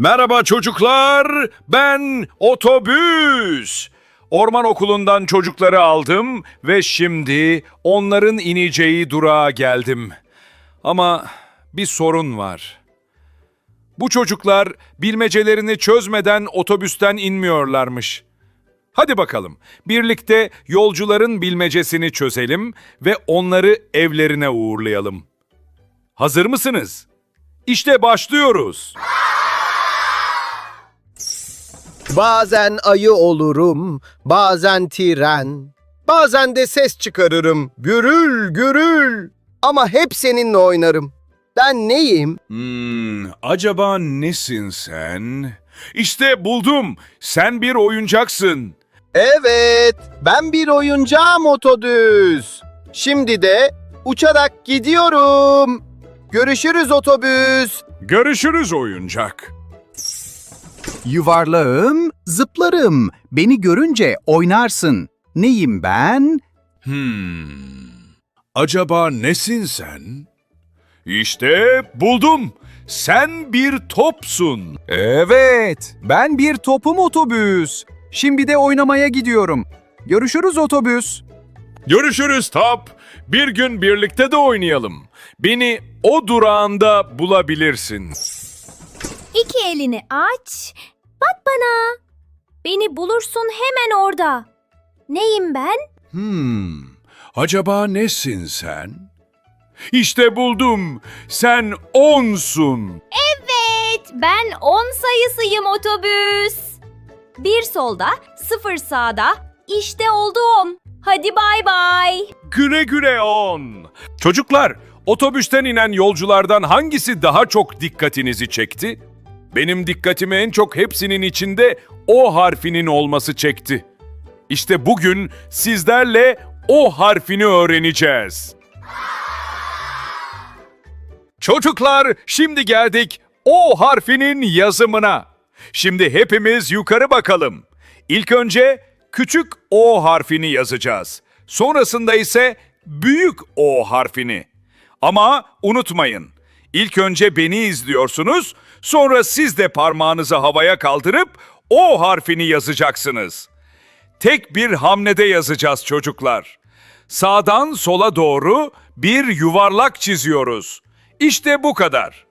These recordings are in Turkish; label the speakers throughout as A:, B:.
A: Merhaba çocuklar, ben otobüs. Orman okulundan çocukları aldım ve şimdi onların ineceği durağa geldim. Ama bir sorun var. Bu çocuklar bilmecelerini çözmeden otobüsten inmiyorlarmış. Hadi bakalım, birlikte yolcuların bilmecesini çözelim ve onları evlerine uğurlayalım. Hazır mısınız? İşte başlıyoruz.
B: Bazen ayı olurum, bazen tren, bazen de ses çıkarırım. Gürül gürül. Ama hep seninle oynarım. Ben neyim?
A: Hmm, acaba nesin sen? İşte buldum. Sen bir oyuncaksın.
B: Evet, ben bir oyuncağım otobüs. Şimdi de uçarak gidiyorum. Görüşürüz otobüs.
A: Görüşürüz oyuncak.
C: Yuvarlağım, zıplarım. Beni görünce oynarsın. Neyim ben?
A: Hmm. Acaba nesin sen? İşte buldum. Sen bir topsun.
C: Evet, ben bir topum otobüs. Şimdi de oynamaya gidiyorum. Görüşürüz otobüs.
A: Görüşürüz top. Bir gün birlikte de oynayalım. Beni o durağında bulabilirsin.
D: İki elini aç, bak bana. Beni bulursun hemen orada. Neyim ben?
A: Hmm. Acaba nesin sen? İşte buldum. Sen onsun.
D: Evet, ben 10 sayısıyım otobüs. Bir solda, sıfır sağda. İşte oldum. Hadi bay bay.
A: Güle güle on. Çocuklar, otobüsten inen yolculardan hangisi daha çok dikkatinizi çekti? Benim dikkatimi en çok hepsinin içinde O harfinin olması çekti. İşte bugün sizlerle O harfini öğreneceğiz. Çocuklar, şimdi geldik O harfinin yazımına. Şimdi hepimiz yukarı bakalım. İlk önce küçük O harfini yazacağız. Sonrasında ise büyük O harfini. Ama unutmayın, ilk önce beni izliyorsunuz, sonra siz de parmağınızı havaya kaldırıp O harfini yazacaksınız. Tek bir hamlede yazacağız çocuklar. Sağdan sola doğru bir yuvarlak çiziyoruz. İşte bu kadar.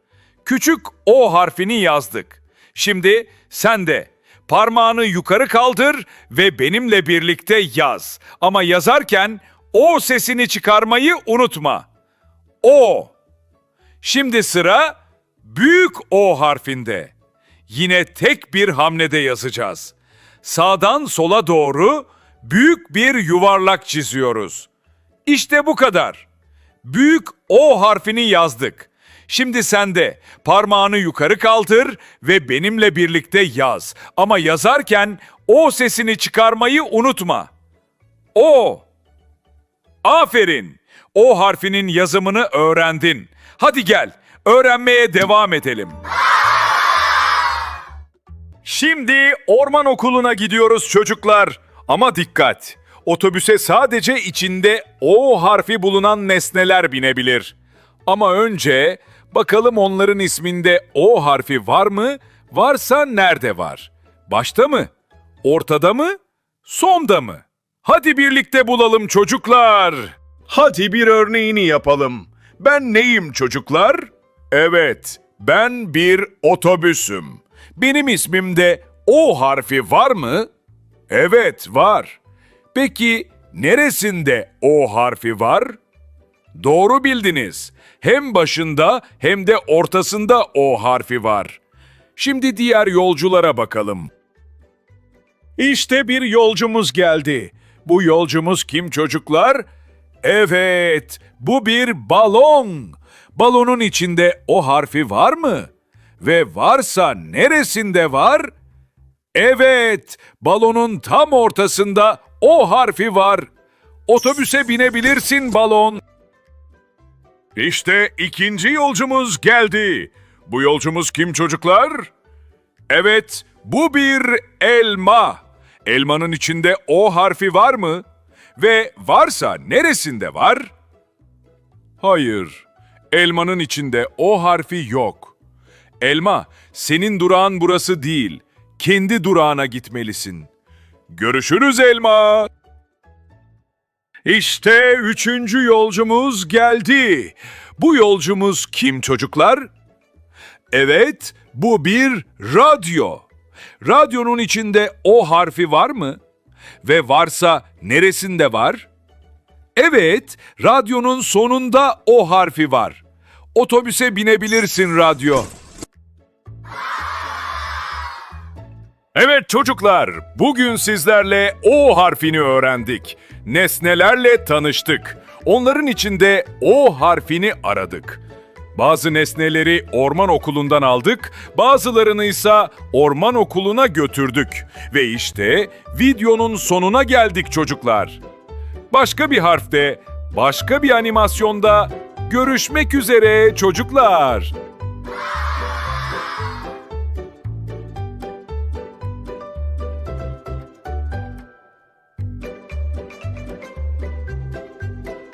A: Küçük O harfini yazdık. Şimdi sen de parmağını yukarı kaldır ve benimle birlikte yaz. Ama yazarken O sesini çıkarmayı unutma. O. Şimdi sıra büyük O harfinde. Yine tek bir hamlede yazacağız. Sağdan sola doğru büyük bir yuvarlak çiziyoruz. İşte bu kadar. Büyük O harfini yazdık. Şimdi sen de parmağını yukarı kaldır ve benimle birlikte yaz. Ama yazarken O sesini çıkarmayı unutma. O. Aferin. O harfinin yazımını öğrendin. Hadi gel, öğrenmeye devam edelim. Şimdi orman okuluna gidiyoruz çocuklar. Ama dikkat. Otobüse sadece içinde O harfi bulunan nesneler binebilir. Ama önce bakalım onların isminde O harfi var mı? Varsa nerede var? Başta mı? Ortada mı? Sonda mı? Hadi birlikte bulalım çocuklar. Hadi bir örneğini yapalım. Ben neyim çocuklar? Evet, ben bir otobüsüm. Benim ismimde O harfi var mı? Evet, var. Peki neresinde O harfi var? Doğru bildiniz. Hem başında hem de ortasında O harfi var. Şimdi diğer yolculara bakalım. İşte bir yolcumuz geldi. Bu yolcumuz kim çocuklar? Evet, bu bir balon. Balonun içinde o harfi var mı? Ve varsa neresinde var? Evet, balonun tam ortasında o harfi var. Otobüse binebilirsin balon. İşte ikinci yolcumuz geldi. Bu yolcumuz kim çocuklar? Evet, bu bir elma. Elmanın içinde O harfi var mı? Ve varsa neresinde var? Hayır, elmanın içinde O harfi yok. Elma, senin durağın burası değil. Kendi durağına gitmelisin. Görüşürüz Elma. İşte üçüncü yolcumuz geldi. Bu yolcumuz kim çocuklar? Evet, bu bir radyo. Radyonun içinde O harfi var mı? Ve varsa neresinde var? Evet, radyonun sonunda O harfi var. Otobüse binebilirsin radyo. Evet çocuklar, bugün sizlerle O harfini öğrendik. Nesnelerle tanıştık. Onların içinde O harfini aradık. Bazı nesneleri orman okulundan aldık, bazılarını ise orman okuluna götürdük. Ve işte videonun sonuna geldik çocuklar. Başka bir harfte, başka bir animasyonda görüşmek üzere çocuklar.